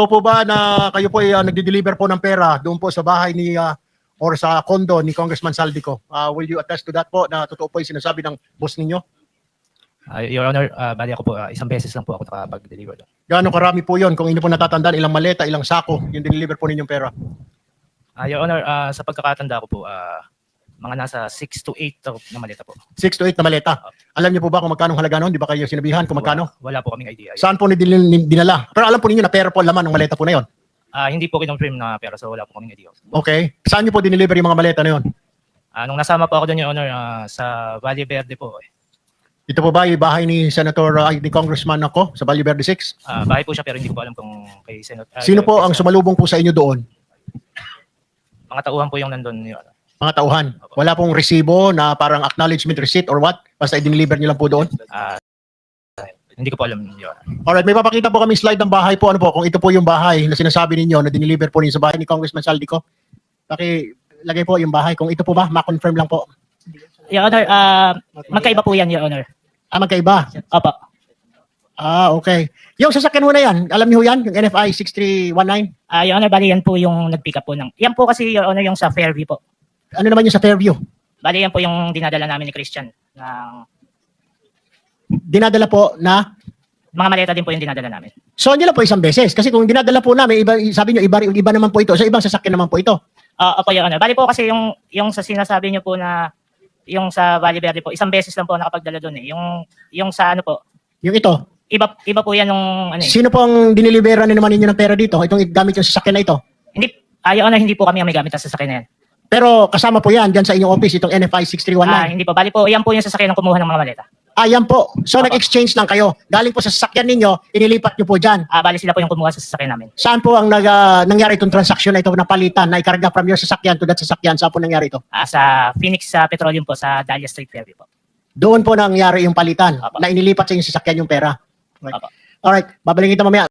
Totoo po ba na kayo po ay uh, nagde-deliver po ng pera doon po sa bahay ni ah, or sa condo ni Congressman Saldico? Ah, will you attest to that po na totoo po yung sinasabi ng boss ninyo? Ah, Your Honor, ah, bali ako po, ah, isang beses lang po ako nakapag-deliver doon. Gaano karami po yon kung inyo po natatandaan ilang maleta, ilang sako yung deliver po ninyong pera? Ah, Your Honor, ah, sa pagkakatanda ko po, ah, mga nasa 6 to 8 to- na maleta po. 6 to 8 na maleta. Alam niyo po ba kung magkano halaga noon? Di ba kayo sinabihan kung magkano? Wala, wala po kaming idea. Saan po nidil- dinala? Pero alam po ninyo na pera po ang laman ng maleta po na yon. Ah, hindi po kinonfirm na pera, so wala po kaming idea. Okay. Saan niyo po dineliver yung mga maleta na yon? Ah, nung nasama po ako doon, Your Honor, ah, sa Valle Verde po, eh. Ito po ba yung bahay ni Senator, uh, ni Congressman ako sa Valle Verde 6? Ah, bahay po siya pero hindi ko po alam kung kay Senate. ah, Sino po ang sumalubong po sa inyo doon? Mga tauhan po yung nandun, Honor. Mga tauhan. Wala pong resibo na parang acknowledgement receipt or what? Basta i-deliver niyo lang po doon? Ah, hindi ko po alam, Your Honor. Alright, may papakita po kami slide ng bahay po. Ano po, kung ito po yung bahay na sinasabi ninyo na dineliver po ninyo sa bahay ni Congressman Saldico. Paki lagay po yung bahay. Kung ito po ba, ma-confirm lang po. Your Honor, ah, magkaiba po yan, Your Honor. Ah, magkaiba. Opo. Ah, okay. Yung sasakyan mo na yan, alam niyo ho yan? Yung NFI 6319? Ah, Your Honor, bali yan po yung nag-pick up po ng... Yan po kasi, Your Honor, yung sa Fairview po. Ano naman yung sa Fairview? Bali yan po yung dinadala namin ni Christian. Ng Dinadala po na mga maleta din po yung dinadala namin. So, hindi lang po isang beses. Kasi kung dinadala po namin, iba, sabi nyo, iba, iba naman po ito. Sa ibang sasakyan naman po ito. Ah, opo, Your Honor. Bali po kasi yung, yung sa sinasabi niyo po na yung sa Valle Verde po, isang beses lang po nakapagdala doon eh. Yung, yung sa ano po, Yung ito. iba, iba po yan nung ano eh. Sino po ang dinilibera na naman ninyo ng pera dito? Itong gamit yung sasakyan na ito. Hindi, ah, Your Honor, hindi po kami ang may gamit sa sasakyan na yan. Pero kasama po yan dyan sa inyong office, itong NFI Ah, 6319. hindi po. Bali po, yan po yung sasakyan ng kumuha ng mga maleta. Ah, yan po. So, Opo. nag-exchange lang kayo. Galing po sa sasakyan ninyo, inilipat nyo po dyan. Ah, bali sila po yung kumuha sa sasakyan namin. Saan po ang nag, ah, nangyari itong transaction na ito na palitan, na ikarga from your sasakyan to that sasakyan? Saan po nangyari ito? Ah, sa Phoenix sa Petroleum po, sa Dahlia Street Fairview po. Doon po nangyari yung palitan, Opo. na inilipat sa inyong sasakyan yung pera. Right. Opo. Alright, babalikin kita mamaya.